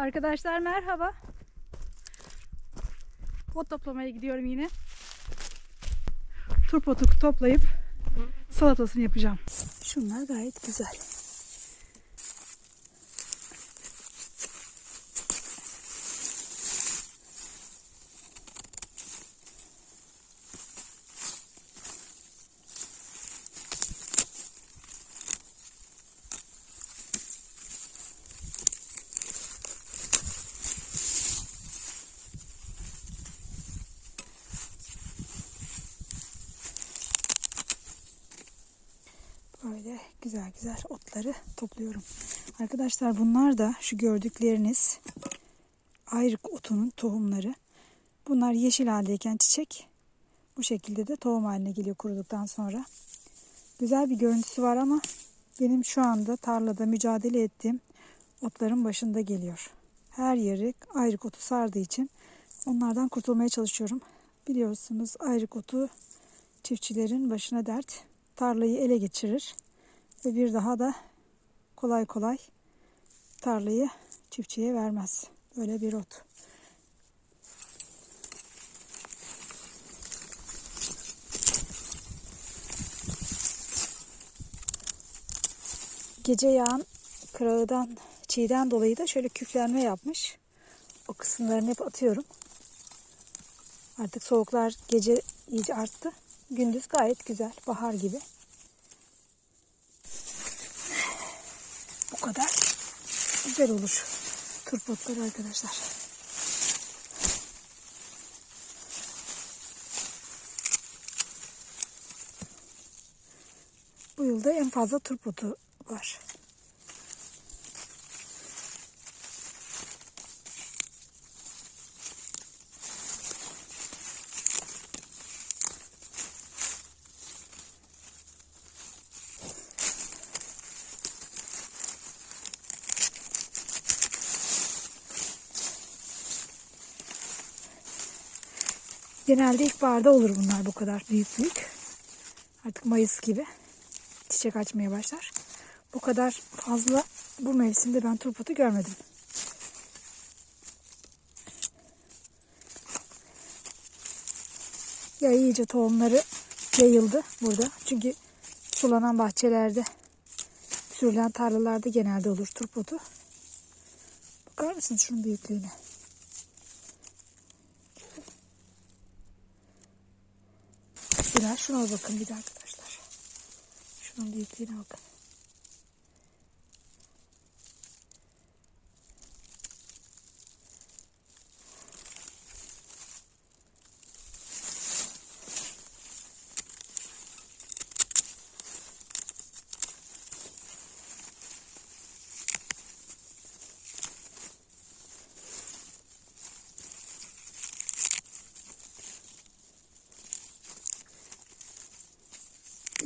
Arkadaşlar merhaba. Ot toplamaya gidiyorum yine. Turp otu toplayıp salatasını yapacağım. Şunlar gayet güzel. Böyle güzel güzel otları topluyorum. Arkadaşlar bunlar da şu gördükleriniz ayrık otunun tohumları. Bunlar yeşil haldeyken çiçek bu şekilde de tohum haline geliyor kuruduktan sonra. Güzel bir görüntüsü var ama benim şu anda tarlada mücadele ettiğim otların başında geliyor. Her yeri ayrık otu sardığı için onlardan kurtulmaya çalışıyorum. Biliyorsunuz ayrık otu çiftçilerin başına dert tarlayı ele geçirir ve bir daha da kolay kolay tarlayı çiftçiye vermez. Böyle bir ot. Gece yağan kırağıdan, çiğden dolayı da şöyle küflenme yapmış. O kısımlarını hep atıyorum. Artık soğuklar gece iyice arttı. Gündüz gayet güzel. Bahar gibi. Bu kadar güzel olur. Turpotlar arkadaşlar. Bu yılda en fazla turpotu var. Genelde ilkbaharda olur bunlar bu kadar büyük büyük. Artık Mayıs gibi çiçek açmaya başlar. Bu kadar fazla bu mevsimde ben turpotu görmedim. Ya iyice tohumları yayıldı burada. Çünkü sulanan bahçelerde, sürülen tarlalarda genelde olur turpotu. Bakar mısınız şunun büyüklüğüne? Mesela şuna bakın bir de arkadaşlar. Şunun büyüklüğüne bakın.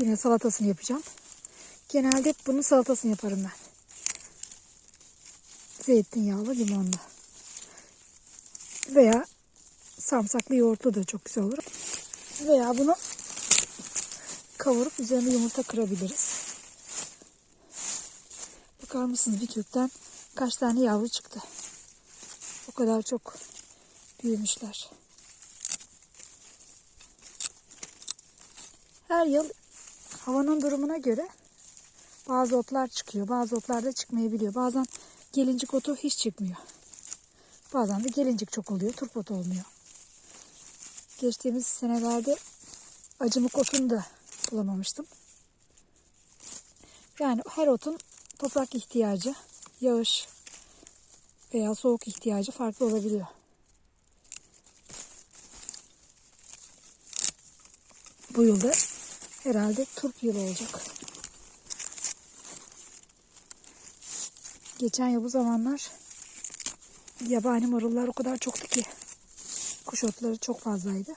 Yine salatasını yapacağım. Genelde hep bunun salatasını yaparım ben. Zeytinyağlı, limonlu. Veya sarımsaklı yoğurtlu da çok güzel olur. Veya bunu kavurup üzerine yumurta kırabiliriz. Bakar mısınız bir kökten kaç tane yavru çıktı. O kadar çok büyümüşler. Her yıl havanın durumuna göre bazı otlar çıkıyor. Bazı otlar da çıkmayabiliyor. Bazen gelincik otu hiç çıkmıyor. Bazen de gelincik çok oluyor. Turp otu olmuyor. Geçtiğimiz senelerde acımık otunu da bulamamıştım. Yani her otun toprak ihtiyacı, yağış veya soğuk ihtiyacı farklı olabiliyor. Bu yılda herhalde turp yılı olacak. Geçen yıl bu zamanlar yabani marullar o kadar çoktu ki kuş otları çok fazlaydı.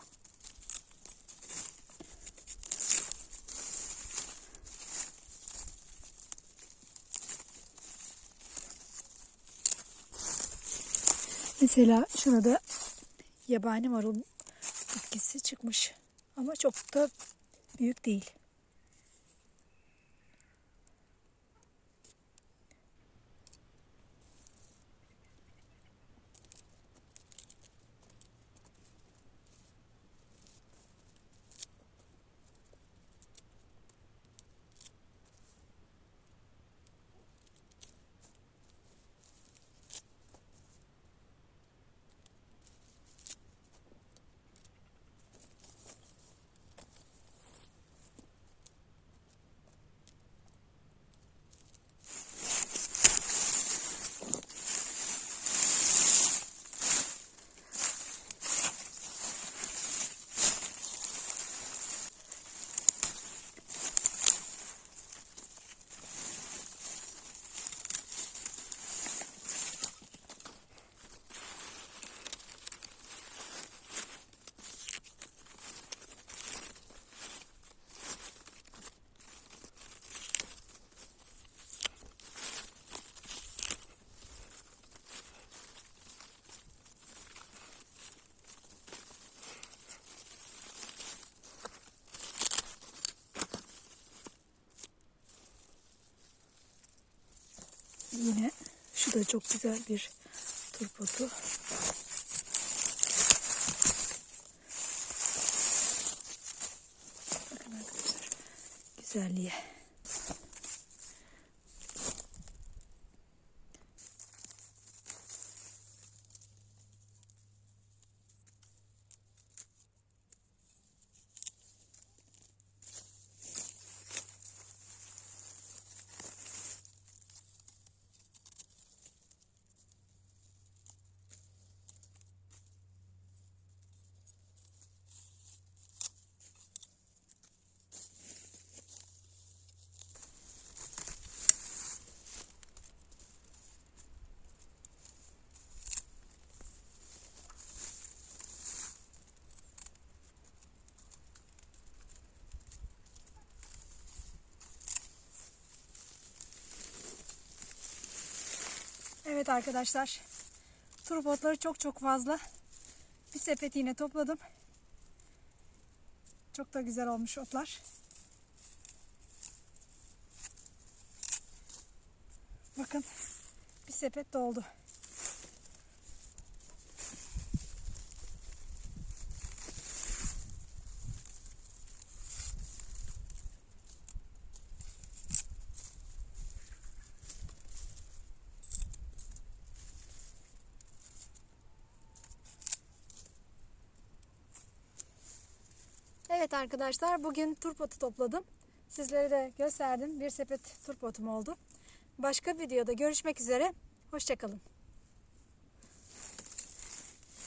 Mesela şurada yabani marul bitkisi çıkmış. Ama çok da büyük değil. Şu da çok güzel bir turpotu. Bakın arkadaşlar güzelliğe. Evet arkadaşlar. Turbotları çok çok fazla. Bir sepet yine topladım. Çok da güzel olmuş otlar. Bakın bir sepet doldu. Evet arkadaşlar bugün turpotu topladım. Sizlere de gösterdim. Bir sepet turpotum oldu. Başka videoda görüşmek üzere. Hoşçakalın.